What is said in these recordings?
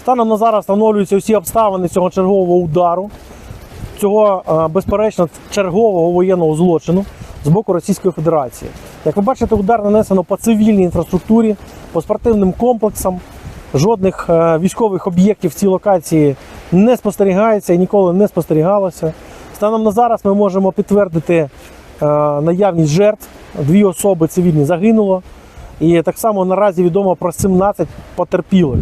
Станом на зараз встановлюються всі обставини цього чергового удару, цього е, безперечно чергового воєнного злочину з боку Російської Федерації. Як ви бачите, удар нанесено по цивільній інфраструктурі, по спортивним комплексам. Жодних е, військових об'єктів в цій локації не спостерігається і ніколи не спостерігалося. Станом на зараз ми можемо підтвердити е, наявність жертв. Дві особи цивільні загинуло. І так само наразі відомо про 17 потерпілих.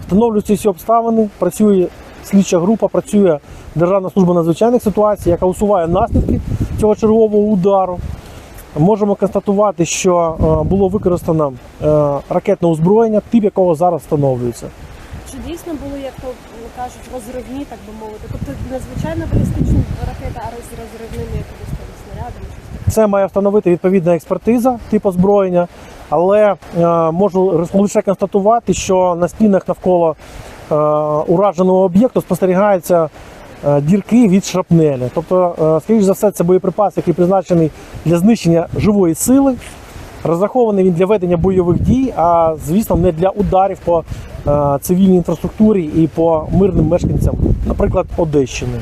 Встановлюються всі обставини, працює слідча група, працює Державна служба надзвичайних ситуацій, яка усуває наслідки цього чергового удару. Можемо констатувати, що е, було використано е, ракетне озброєння, тип якого зараз встановлюється. Чи дійсно були, як то кажуть, розривні, так би мовити? Тобто незвичайно балістичні ракети, а з розривними Це має встановити відповідна експертиза типу озброєння, але е, можу лише констатувати, що на стінах навколо е, ураженого об'єкту спостерігаються е, дірки від шрапнелі. Тобто, скоріш за все, це боєприпас, який призначений для знищення живої сили. Розрахований він для ведення бойових дій, а звісно, не для ударів по цивільній інфраструктурі і по мирним мешканцям, наприклад, Одещини.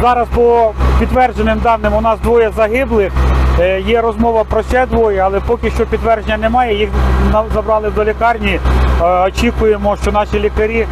Зараз по підтвердженим даним у нас двоє загиблих. Е, Є розмова про ще двоє, але поки що підтвердження немає. Їх забрали до лікарні. Е, Очікуємо, що наші лікарі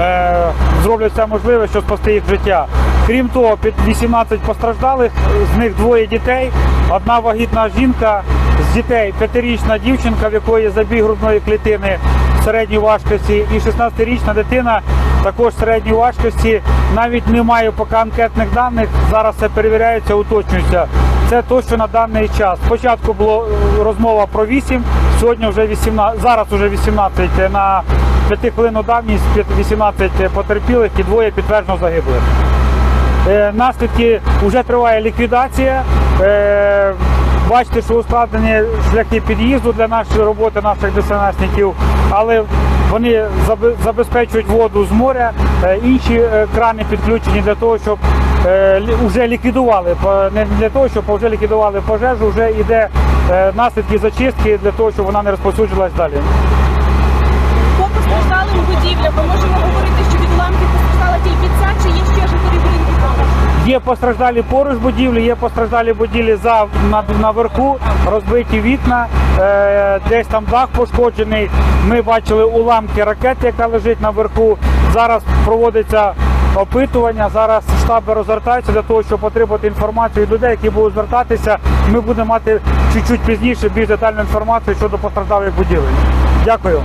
е, зроблять все можливе, щоб спасти їх життя. Крім того, під 18 постраждалих, з них двоє дітей, одна вагітна жінка з дітей, п'ятирічна дівчинка, в якої забіг грудної клітини середньої важкості, і 16-річна дитина також середньої важкості. Навіть немає поки анкетних даних. Зараз це перевіряється, уточнюється. Це то, що на даний час. Спочатку була розмова про 8, сьогодні вже 18, зараз вже 18 на 5 хвилину давність, 18 потерпілих і двоє підтверджено загиблих. Е, Наслідки вже триває ліквідація. Е, Бачите, що ускладнені шляхи під'їзду для нашої роботи, наших ДСНСників, але вони забезпечують воду з моря. Е, Інші е, крани підключені для того, щоб е, вже ліквідували не для того, щоб вже ліквідували пожежу. Вже йде е, наслідки зачистки для того, щоб вона не розповсюджилась далі. По постраждалим будівлям ми можемо говорити, що від уламків постраждала тільки ця, чи є ще жителі будинків поруч? Є постраждалі поруч будівлі, є постраждалі будівлі за на, наверху, розбиті вікна, е, десь там дах пошкоджений. Ми бачили уламки ракети, яка лежить наверху. Зараз проводиться опитування. Зараз штаби розгортаються для того, щоб отримати інформацію від людей, які будуть звертатися. Ми будемо мати чуть-чуть пізніше більш детальну інформацію щодо постраждалих будівель. Дякую.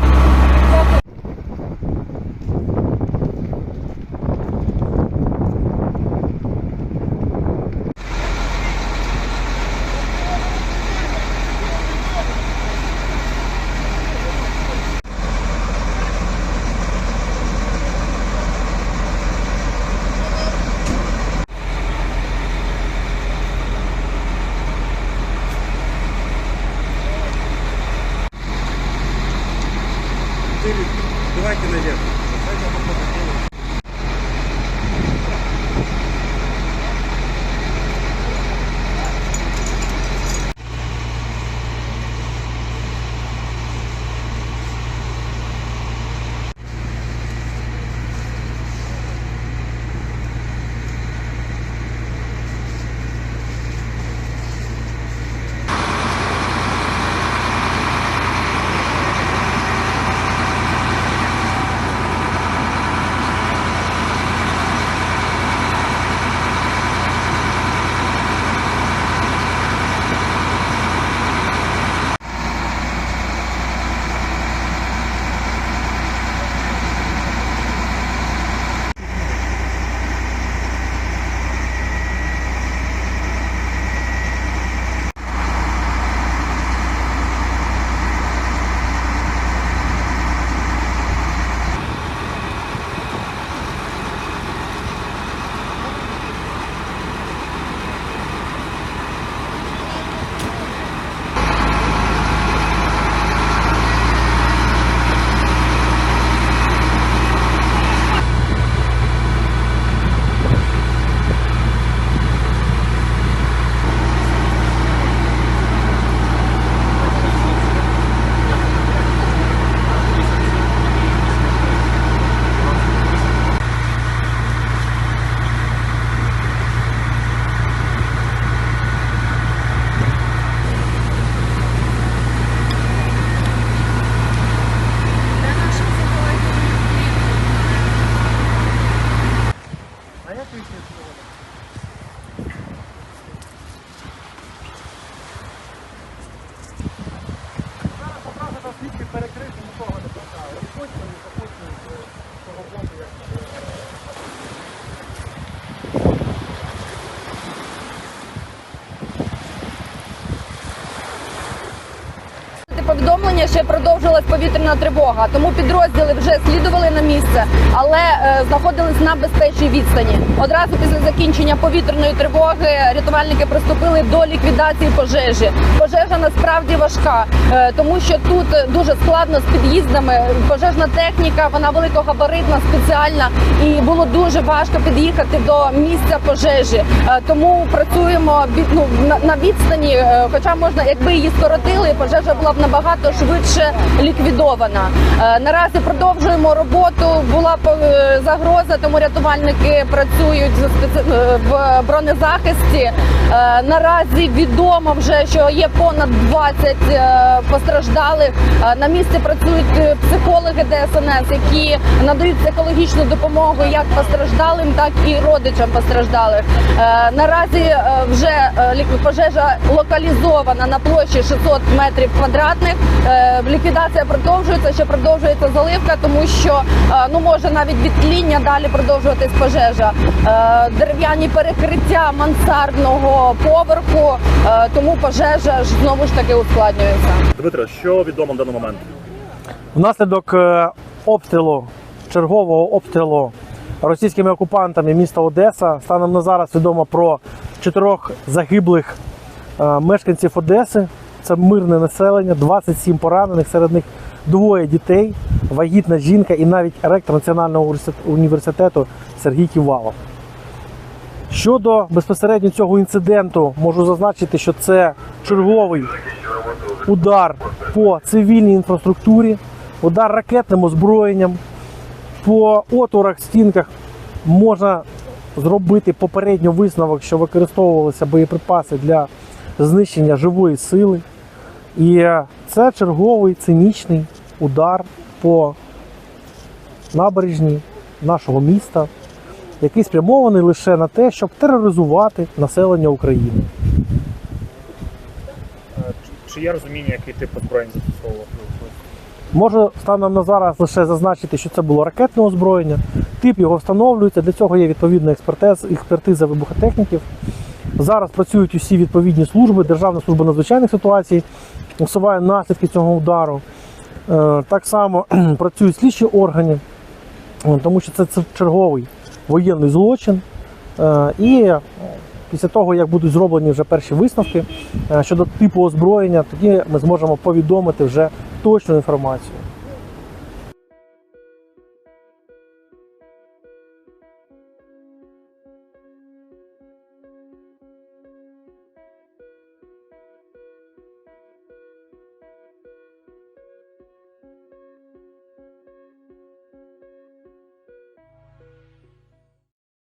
Повідомлення ще продовжилась повітряна тривога, тому підрозділи вже слідували на місце, але е, знаходились на безпечній відстані. Одразу після закінчення повітряної тривоги рятувальники приступили до ліквідації пожежі. Пожежа насправді важка, е, тому що тут дуже складно з під'їздами. Пожежна техніка, вона великогабаритна, спеціальна, і було дуже важко під'їхати до місця пожежі. Е, Тому працюємо ну, на, на відстані, е, хоча можна, якби її скоротили, пожежа була б набагато швидше ліквідована. Е, Наразі продовжуємо роботу. Була е, загроза, тому рятувальники працюють е, в бронезахисті. Наразі відомо вже, що є понад 20 е, постраждалих. На місці працюють психологи ДСНС, які надають психологічну допомогу як постраждалим, так і родичам постраждалих. Наразі вже пожежа локалізована на площі 600 метрів квадратних. Е, Ліквідація продовжується, ще продовжується заливка, тому що е, ну може навіть від тління далі продовжуватись пожежа. Е, Дерев'яні перекриття мансардного поверху, тому пожежа ж знову ж таки ускладнюється. Дмитро, що відомо на даний момент? Внаслідок обстрілу, чергового обстрілу російськими окупантами міста Одеса, станом на зараз відомо про чотирьох загиблих мешканців Одеси. Це мирне населення, 27 поранених, серед них двоє дітей, вагітна жінка і навіть ректор Національного університету- Сергій Ківалов. Щодо безпосередньо цього інциденту, можу зазначити, що це черговий удар по цивільній інфраструктурі, удар ракетним озброєнням. По отворах, стінках можна зробити попередньо висновок, що використовувалися боєприпаси для знищення живої сили. І це черговий цинічний удар по набережній нашого міста, який спрямований лише на те, щоб тероризувати населення України. Чи є розуміння, який тип озброєнь застосовував? Можу станом на зараз лише зазначити, що це було ракетне озброєння. Тип його встановлюється. Для цього є відповідна експертиз, експертиза вибухотехніків. Зараз працюють усі відповідні служби, Державна служба надзвичайних ситуацій усуває наслідки цього удару. Е, Так само працюють слідчі органи, е, тому що це, черговий воєнний злочин. Е, І після того, як будуть зроблені вже перші висновки щодо типу озброєння, тоді ми зможемо повідомити вже точну інформацію.